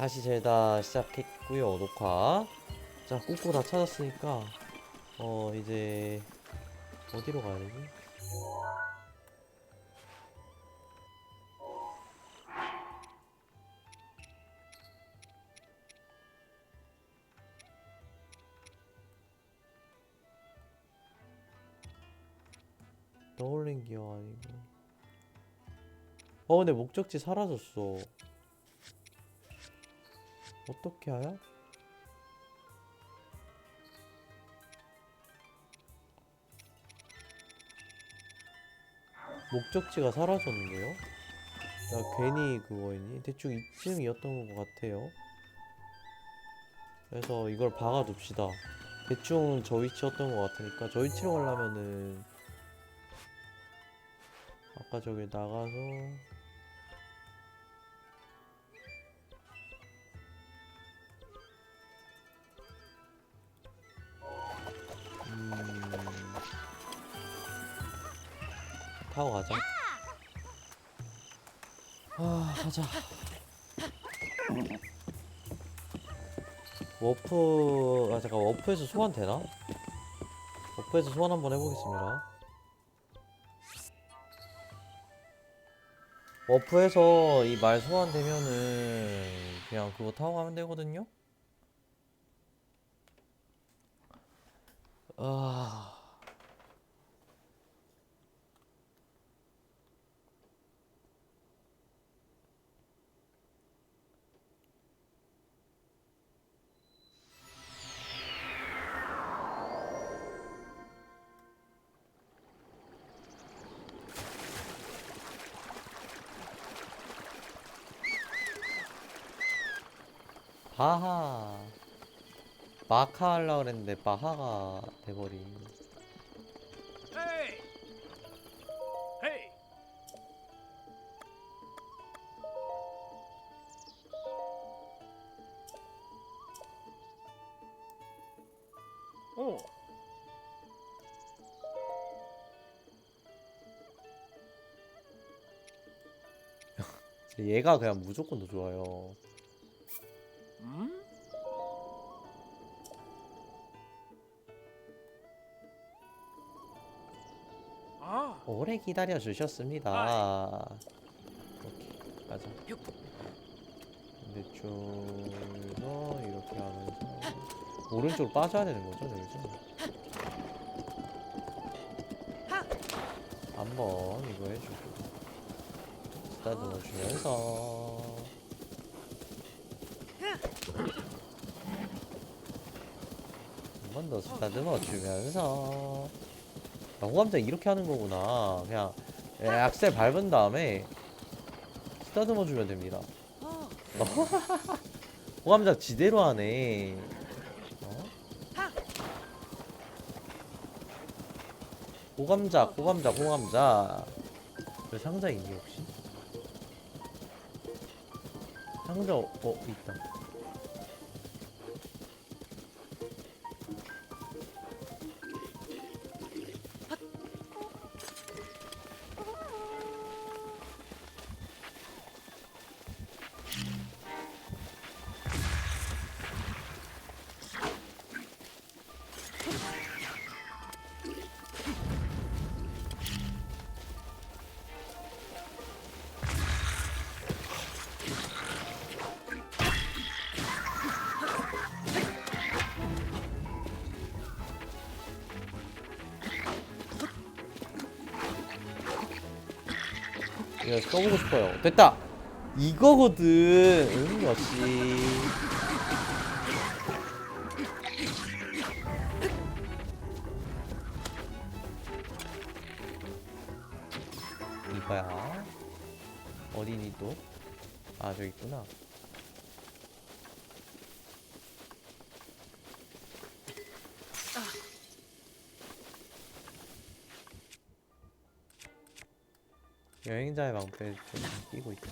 다시 젤다 시작했고요 녹화. 자 꾹꾹 다 찾았으니까 어 이제 어디로 가야 되지? 떠올린 기억 아니고. 어 근데 목적지 사라졌어 어떻게 알아? 목적지가 사라졌는데요? 나 괜히 그거였니? 대충 이쯤이었던 것 같아요. 그래서 이걸 박아둡시다. 대충 저 위치였던 것 같으니까 저 위치로 가려면은 아까 저기 나가서 타고 가자. 아, 가자. 워프, 아, 잠깐, 워프에서 소환 되나? 워프에서 소환 한번 해보겠습니다. 워프에서 이 말 소환되면은 그냥 그거 타고 가면 되거든요? 아. 바하 마카 하려고 그랬는데 바하가 돼버린! 어, 얘가 그냥 무조건 더 좋아요 오래 기다려 주셨습니다. 오케이 가자. 반대쪽으로 이렇게 하면서 오른쪽으로 빠져야 되는 거죠 여기서? 한번 이거 해주고. 쓰다듬어 주면서. 한 번 더 쓰다듬어 주면서. 아, 호감장 이렇게 하는 거구나. 그냥 예, 악셀 밟은 다음에 쓰다듬어 주면 됩니다. 호감장 지대로 하네. 어? 호감작 호감작 호감작 왜 상자 있니 혹시? 상자 어, 어 있다 싶어요. 됐다. 이거거든. 응, 역시. 이거야. 어디니 또? 아 저기 있구나. 여행자의 방패 좀 끼고 있다.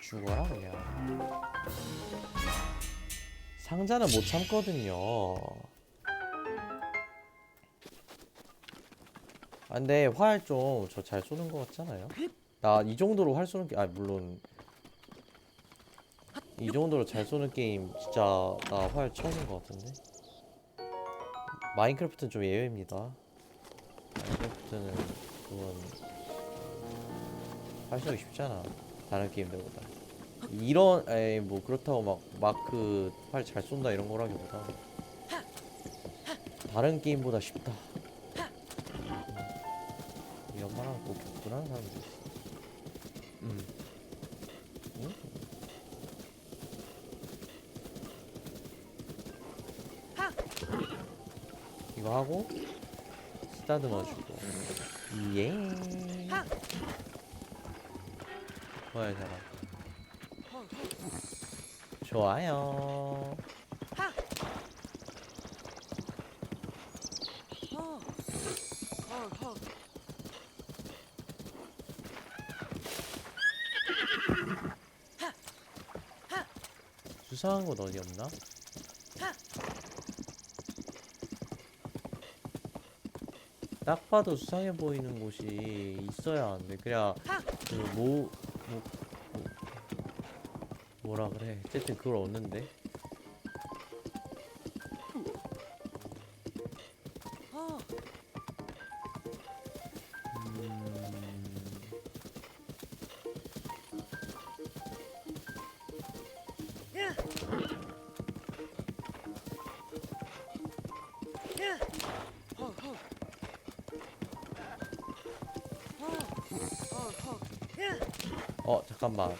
죽어라 그냥. 상자는 못 참거든요. 아 근데 활 좀 저 잘 쏘는 것 같잖아요. 나 이 정도로 활 쏘는 게, 아 물론 이 정도로 잘 쏘는 게임 진짜 나 활 처음인 것 같은데. 마인크래프트는 좀 예외입니다. 마인크래프트는 그건 활 쏘기 쉽잖아. 다른 게임들보다. 이런 에이 뭐 그렇다고 막 마크 활잘 쏜다 이런 거라기보다 다른 게임보다 쉽다. 이런 말하면 꼭 격분하는 사람들. 음. 음? 하고 쓰다듬어주고 예. 좋아요 잘하. 좋아요. 수상한 곳 어디 없나? 딱 봐도 수상해 보이는 곳이 있어야 하는데 그냥 그뭐 뭐, 뭐, 뭐라 그래? 어쨌든 그걸 얻는데 어 잠깐만.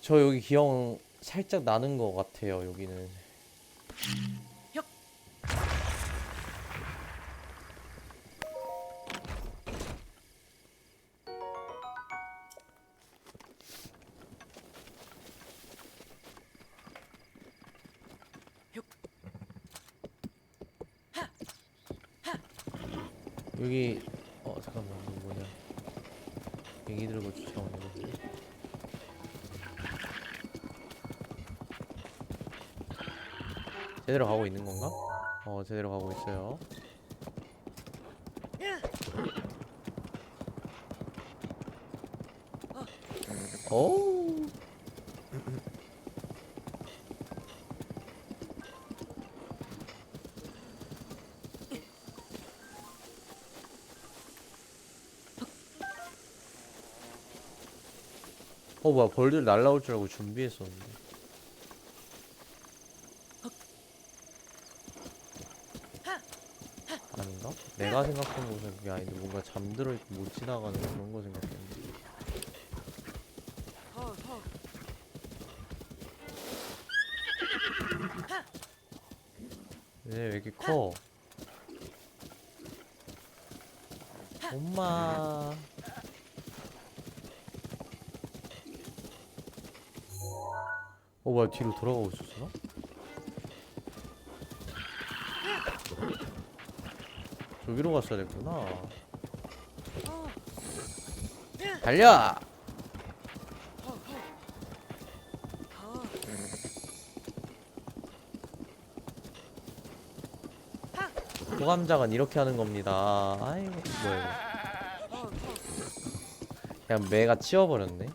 저 여기 기억 살짝 나는 것 같아요 여기는 있는 건가? 어 제대로 가고 있어요. 오 어 뭐야 벌들 날라올 줄 알고 준비했었는데 아닌가? 내가 생각한 곳은 그게 아닌데 뭔가 잠들어 있고 못 지나가는 그런 거 생각했는데 얘왜 이렇게 커? 엄마 어 뭐야 뒤로 돌아가고 있었어? 저기로 갔어야 됐구나. 달려! 호감작은 이렇게 하는 겁니다. 아이고 뭐야 그냥 매가 치워버렸네.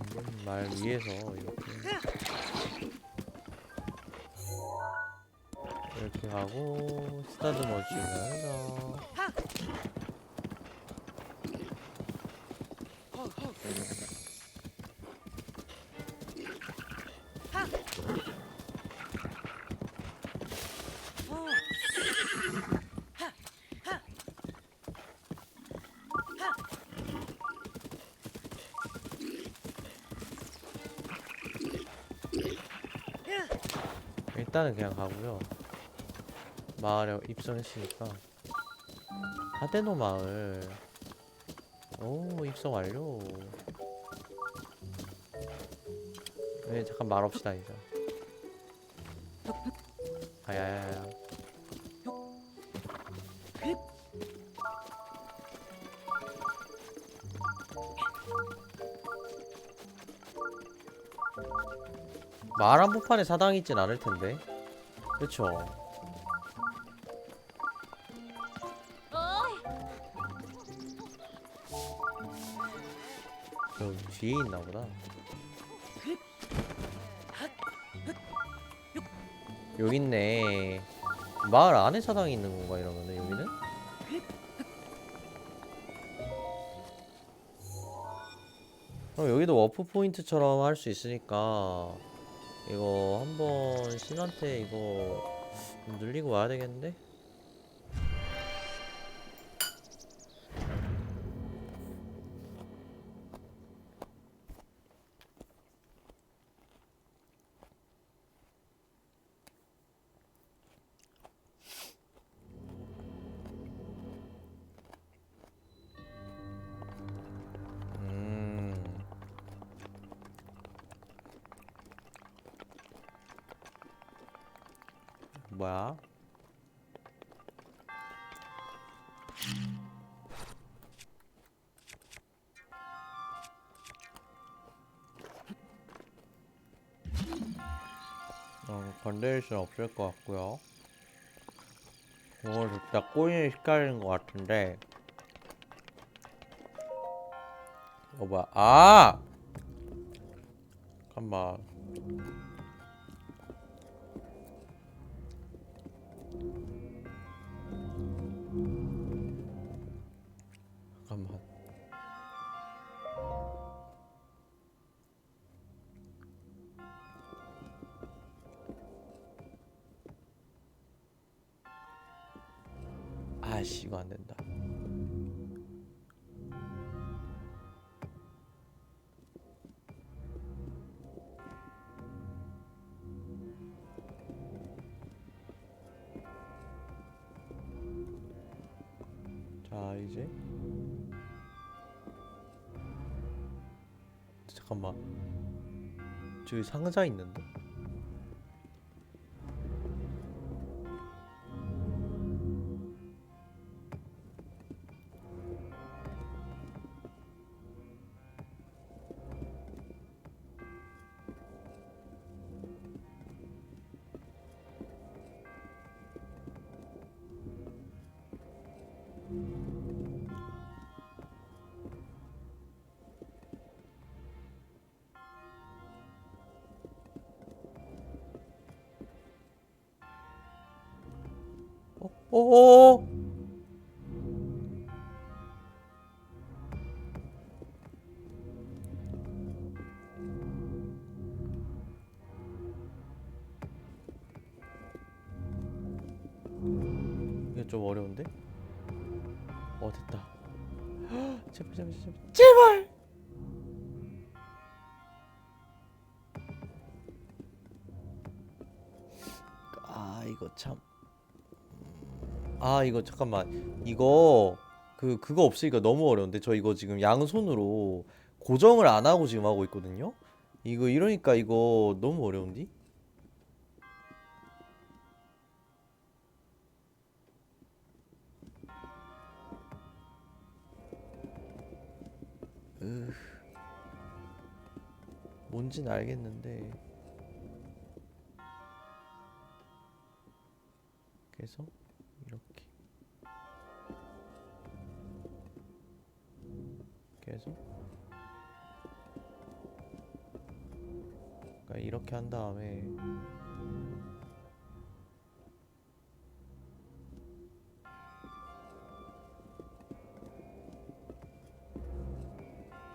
음, 말 위에서 이렇게 하고 쓰다듬어 주면서 일단은 그냥 가고요 마을에 입성했으니까. 하데노 마을. 오 입성 완료. 네 잠깐 말없이다 이제. 아야야야. 마을 한복판에 사당이 있진 않을 텐데. 그쵸? 뒤에 있나 보다. 여기 있네. 마을 안에 사당이 있는 건가 이러면은 여기는? 그럼 여기도 워프 포인트처럼 할 수 있으니까 이거 한번 신한테 이거 좀 늘리고 와야 되겠는데? 뭐야? 어, 건드릴 순 없을 것 같고요. 오늘 진짜 꼬인이 시켜지는 것 같은데. 어 뭐야? 아! 잠깐만. 아씨 이거 안 된다. 자 이제 잠깐만 저기 상자 있는데 어? 참. 아 이거 잠깐만. 이거 그 그거 없으니까 너무 어려운데. 저 이거 지금 양손으로 고정을 안 하고 지금 하고 있거든요? 이거 이러니까 이거 너무 어려운디? 으 뭔진 알겠는데 그래서 이렇게 계속 그러니까 이렇게 한 다음에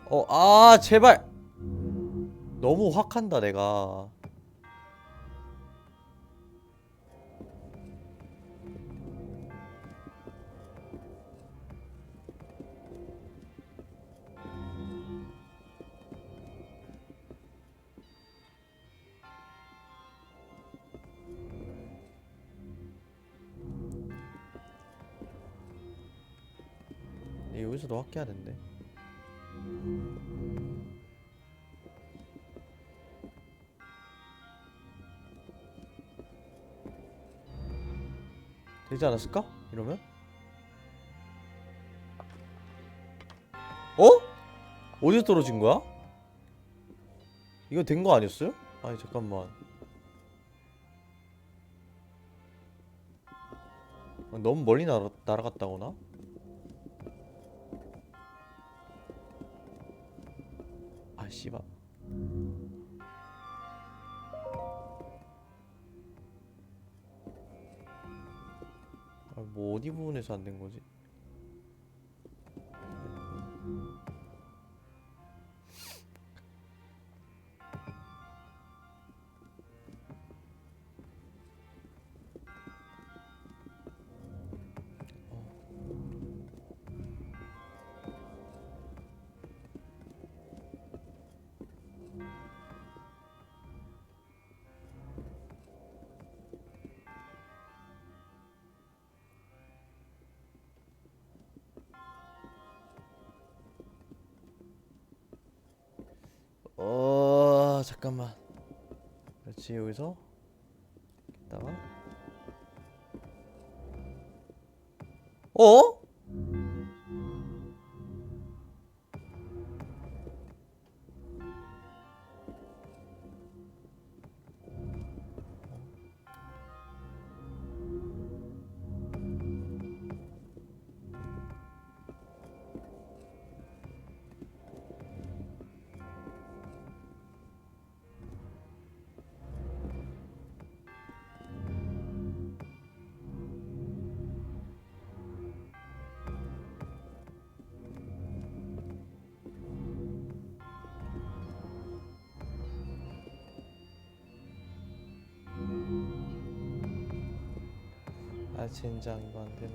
어, 아, 제발. 너무 확 한다, 내가. 여기서도 확해야 된대. 되지 않았을까? 이러면? 어? 어디서 떨어진 거야? 이거 된 거 아니었어요? 아니 잠깐만 아, 너무 멀리 날아, 날아갔다거나? 아 씨발 아, 뭐 어디 부분에서 안 된 거지? 그렇지 여기서 있다가 어? 젠장 이거 안 되네.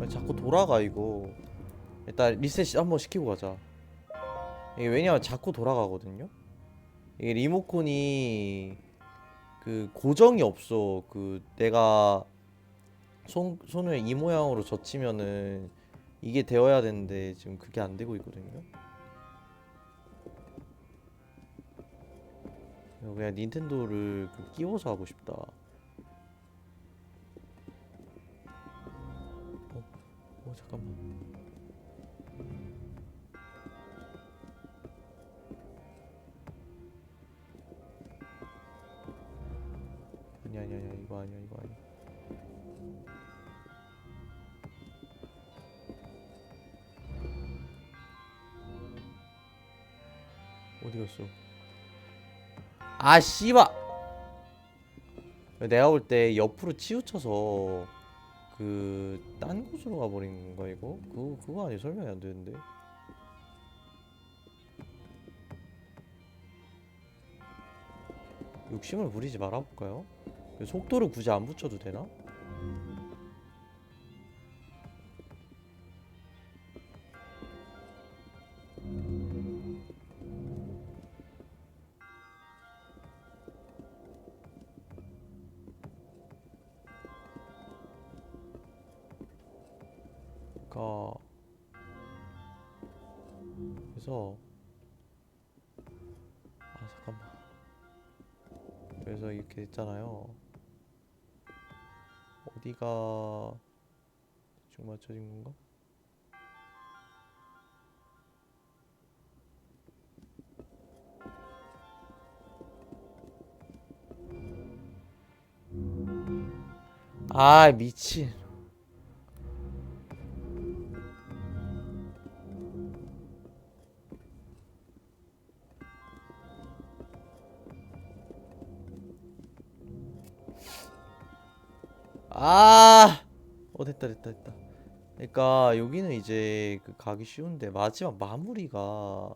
아, 자꾸 돌아가 이거. 일단 리셋 한번 시키고 가자. 이게 왜냐면 자꾸 돌아가거든요? 이게 리모컨이 그 고정이 없어. 그 내가 손, 손을 이 모양으로 젖히면은 이게 되어야 되는데 지금 그게 안 되고 있거든요. 그냥 닌텐도를 그 끼워서 하고 싶다. 어, 어 잠깐만. 아니 아니 아니 이거 아니야 이거 아니야 어디 갔어 아 씨발 내가 볼 때 옆으로 치우쳐서 그 딴 곳으로 가버린 건가 이거? 그거 그거 아니 설명이 안 되는데 욕심을 부리지 말아볼까요? 속도를 굳이 안 붙여도 되나? 그러니까 그래서 아 잠깐만. 그래서 이렇게 됐잖아요. 어디가 대충 맞춰진 건가? 아 미친 아, 어 됐다 됐다 됐다. 그러니까 여기는 이제 그 가기 쉬운데 마지막 마무리가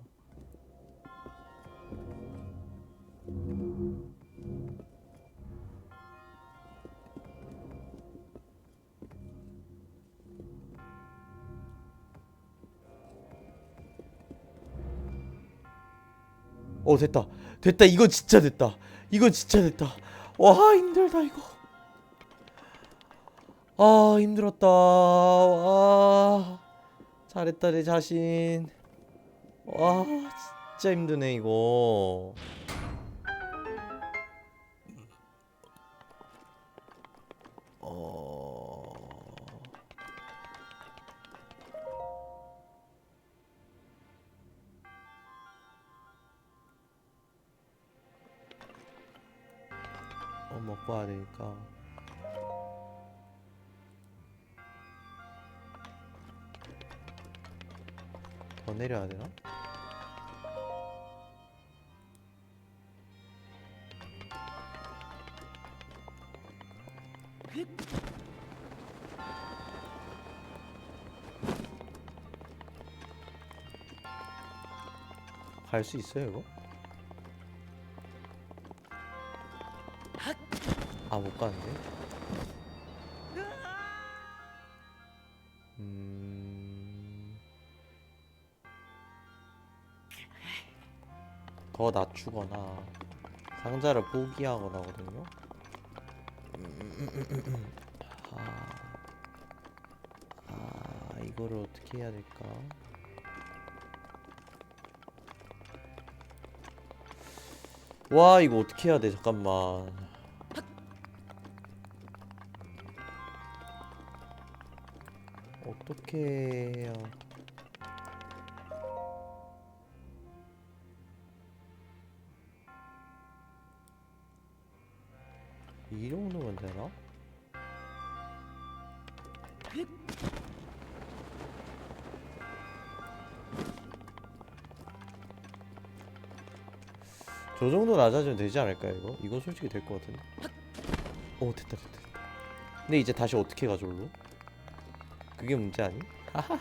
어 됐다. 됐다. 이거 진짜 됐다. 이거 진짜 됐다. 와 힘들다 이거 아 힘들었다. 아 잘했다 내 자신. 와 진짜 힘드네 이거. 어, 어 먹고 와야 되니까. 더 내려야 되나? 갈 수 있어요 이거? 아 못 가는데? 더 낮추거나 상자를 포기하거나 거든요. 아, 아 이거를 어떻게 해야 될까? 와 이거 어떻게 해야 돼 잠깐만 어떻게 해야 낮아지면 되지 않을까요 이거? 이거 솔직히 될 것 같은데 오 됐다 됐다 됐다 근데 이제 다시 어떻게 가져올로? 그게 문제 아니? 하하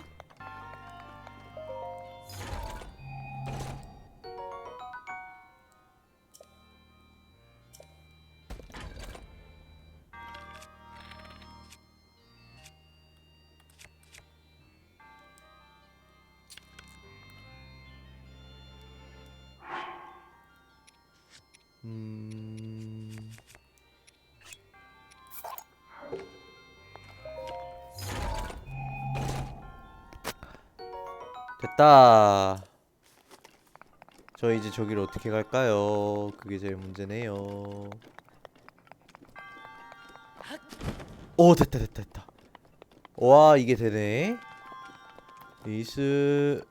음... 됐다. 저 이제 저기를 어떻게 갈까요? 그게 제일 문제네요. 오 됐다 됐다 됐다. 와 이게 되네. 리스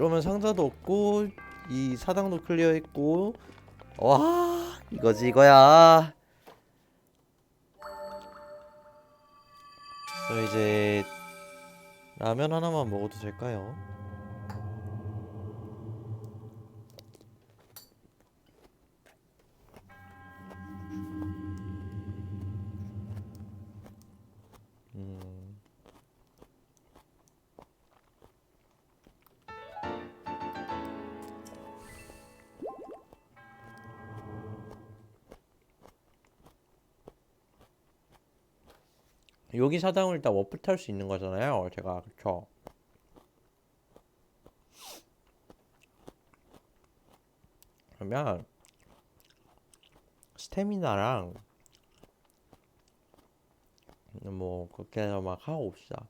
이러면 상자도 없고 이 사당도 클리어했고 와 이거지 이거야 저 이제 라면 하나만 먹어도 될까요? 여기 사당을 일단 워프 탈수 있는 거잖아요. 제가 그쵸? 그러면 스태미나랑 뭐 그렇게 해서 막 하고 옵시다.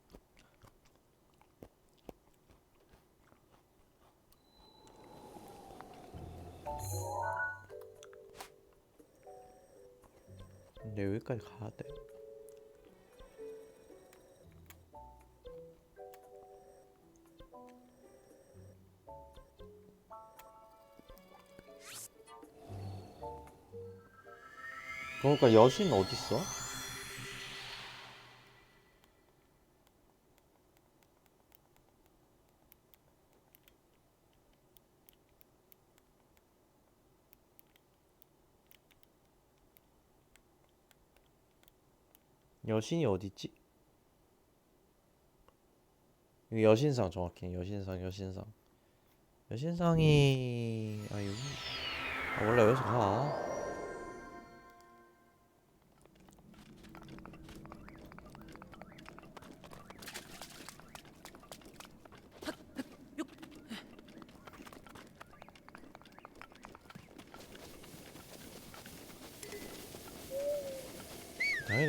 근데 여기까지 가야 돼. 그러니까 여신 어디 있어? 여신이 어디 있지? 여신상 정확히 여신상 여신상 여신상이 아 여기 아 원래 여기서 가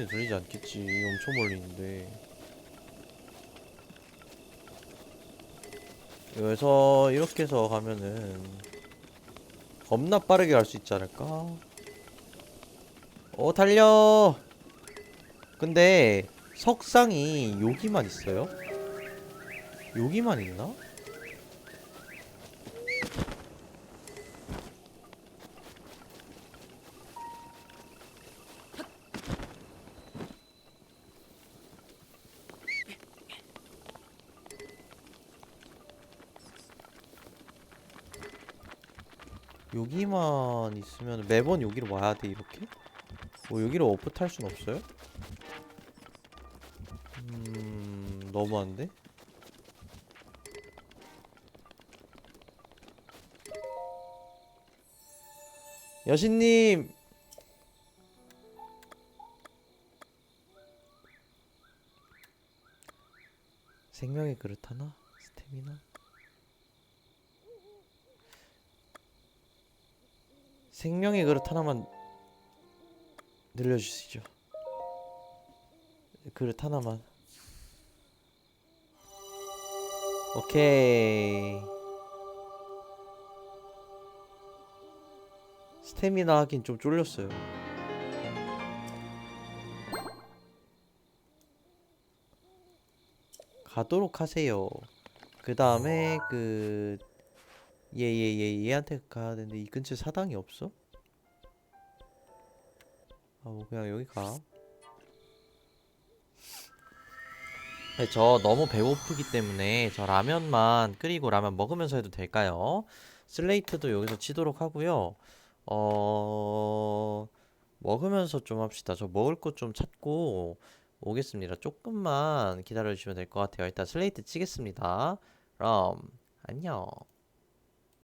당연히 들리지 않겠지 엄청 멀리 있는데 여기서 이렇게 해서 가면은 겁나 빠르게 갈 수 있지 않을까? 어 달려. 근데 석상이 여기만 있어요? 여기만 있나? 여기만 있으면 매번 여기로 와야 돼 이렇게? 뭐 여기로 워프 탈 순 없어요? 음 너무한데? 여신님 생명의 그릇 하나? 스태미나? 생명의 그릇 하나만 늘려주시죠. 그릇 하나만. 오케이. 스태미나 하긴 좀 쫄렸어요. 가도록 하세요. 그 다음에 그 얘얘 얘 얘 한테 가야 되는데 이 근처에 사당이 없어? 아 뭐 그냥 여기 가. 네, 저 너무 배고프기 때문에 저 라면만 끓이고 라면 먹으면서 해도 될까요? 슬레이트도 여기서 치도록 하고요. 어 먹으면서 좀 합시다. 저 먹을 것 좀 찾고 오겠습니다. 조금만 기다려 주시면 될 것 같아요. 일단 슬레이트 치겠습니다. 그럼 안녕.